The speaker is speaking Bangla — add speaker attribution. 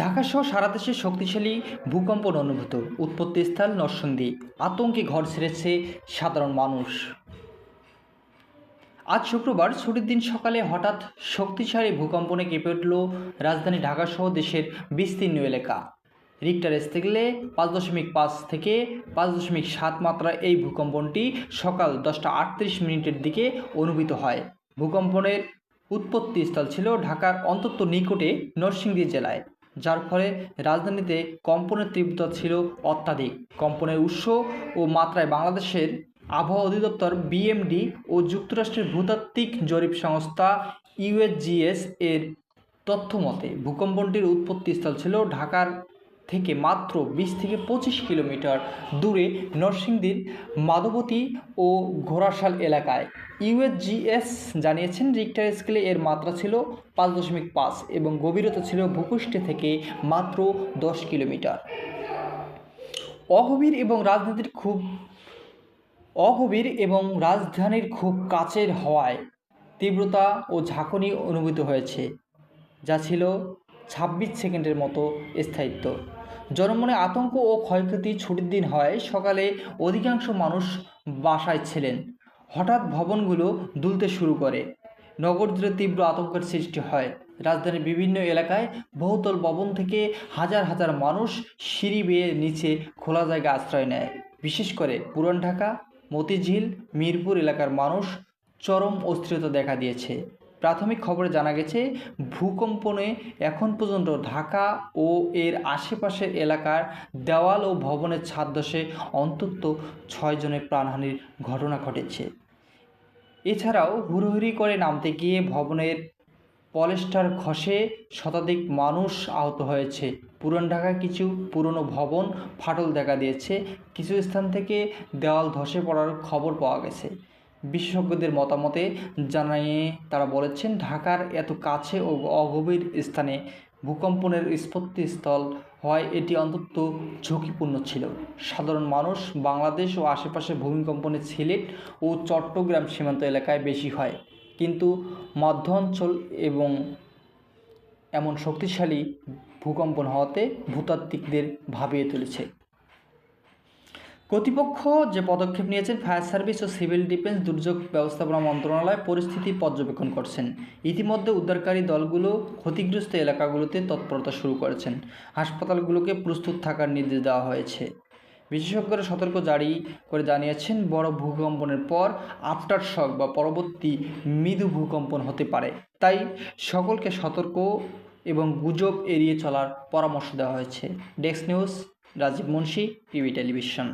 Speaker 1: ঢাকাসহ সারা দেশে শক্তিশালী ভূকম্পন অনুভূত। উৎপত্তিস্থল নরসিংদী। আতঙ্কে ঘর ছেড়েছে সাধারণ মানুষ। আজ শুক্রবার ছুটির দিন সকালে হঠাৎ শক্তিশালী ভূকম্পনে কেঁপে উঠল রাজধানী ঢাকাসহ দেশের বিস্তীর্ণ এলাকা। রিক্টার স্কেলে পাঁচ দশমিক পাঁচ থেকে পাঁচ দশমিক সাত মাত্রা এই ভূকম্পনটি সকাল দশটা আটত্রিশ মিনিটের দিকে অনুভূত হয়। ভূকম্পনের উৎপত্তিস্থল ছিল ঢাকার অন্তত নিকটে নরসিংদী জেলায়। যার ফলে রাজধানীতে কম্পনের তীব্রতা ছিল অত্যাধিক। কম্পনের উৎস ও মাত্রায় বাংলাদেশের আবহাওয়া অধিদপ্তর বিএমডি ও যুক্তরাষ্ট্রের ভূতাত্ত্বিক জরিপ সংস্থা ইউএসজিএস এর তথ্য মতে ভূকম্পনটির উৎপত্তিস্থল ছিল ঢাকার থেকে মাত্র বিশ থেকে পঁচিশ কিলোমিটার দূরে নরসিংদীর মাধবতী ও ঘোড়াশাল এলাকায়। ইউএসজিএস জানিয়েছেন রিক্টার স্কেলে এর মাত্রা ছিল পাঁচ দশমিক পাঁচ এবং গভীরতা ছিল ভূপৃষ্ঠ থেকে মাত্র দশ কিলোমিটার। অগভীর এবং রাজনীতির খুব অগভীর এবং রাজধানীর খুব কাছের হওয়ায় তীব্রতা ও ঝাঁকুনি অনুভূত হয়েছে, যা ছিল ছাব্বিশ সেকেন্ডের মতো স্থায়িত্ব। জনমনে আতঙ্ক ও ক্ষয়ক্ষতি ছুটির দিন হয়। সকালে অধিকাংশ মানুষ বাসায় ছিলেন। হঠাৎ ভবনগুলো দুলতে শুরু করে। নগর জুড়ে তীব্র আতঙ্কের সৃষ্টি হয়। রাজধানীর বিভিন্ন এলাকায় বহুতল ভবন থেকে হাজার হাজার মানুষ সিঁড়ি বেয়ে নিচে খোলা জায়গায় আশ্রয় নেয়। বিশেষ করে পুরান ঢাকা, মতিঝিল, মিরপুর এলাকার মানুষ চরম অস্থিরতা দেখা দিয়েছে। প্রাথমিক খবরে জানা গেছে, ভূকম্পনে এখন পর্যন্ত ঢাকা ও এর আশেপাশের এলাকার দেওয়াল ও ভবনের ছাদ ধসে অন্তত ছয় জনের প্রাণহানির ঘটনা ঘটেছে। এছাড়াও হুড়োহুড়ি করে নামতে গিয়ে ভবনের পলেস্টার খসে শতাধিক মানুষ আহত হয়েছে। পুরান ঢাকায় কিছু পুরনো ভবন ফাটল দেখা দিয়েছে। কিছু স্থান থেকে দেওয়াল ধসে পড়ার খবর পাওয়া গেছে। বিশেষজ্ঞদের মতামতে জানিয়ে তারা বলেছেন, ঢাকার এত কাছে ও অগভীর স্থানে ভূকম্পনের স্পত্তিস্থল হয় এটি অন্তত ঝুঁকিপূর্ণ ছিল। সাধারণ মানুষ বাংলাদেশ ও আশেপাশে ভূমিকম্পনে সিলেট ও চট্টগ্রাম সীমান্ত এলাকায় বেশি হয়। কিন্তু মধ্য অঞ্চল এবং এমন শক্তিশালী ভূকম্পন হওয়াতে ভূতাত্ত্বিকদের ভাবিয়ে তুলেছে। কর্তৃপক্ষ যে পদক্ষেপ নিয়েছেন ফায়ার সার্ভিস ও সিভিল ডিফেন্স দুর্যোগ ব্যবস্থাপনা মন্ত্রণালয় পরিস্থিতি পর্যবেক্ষণ করছেন। ইতিমধ্যে উদ্ধারকারী দলগুলো ক্ষতিগ্রস্ত এলাকাগুলোতে তৎপরতা শুরু করেছেন। হাসপাতালগুলোকে প্রস্তুত থাকার নির্দেশ দেওয়া হয়েছে। বিশেষজ্ঞরা সতর্ক জারি করে জানিয়েছেন, বড় ভূকম্পনের পর আফটার শক বা পরবর্তী মৃদু ভূকম্পন হতে পারে। তাই সকলকে সতর্ক এবং গুজব এড়িয়ে চলার পরামর্শ দেওয়া হয়েছে। Desk news, Rajib Munshi, TV television.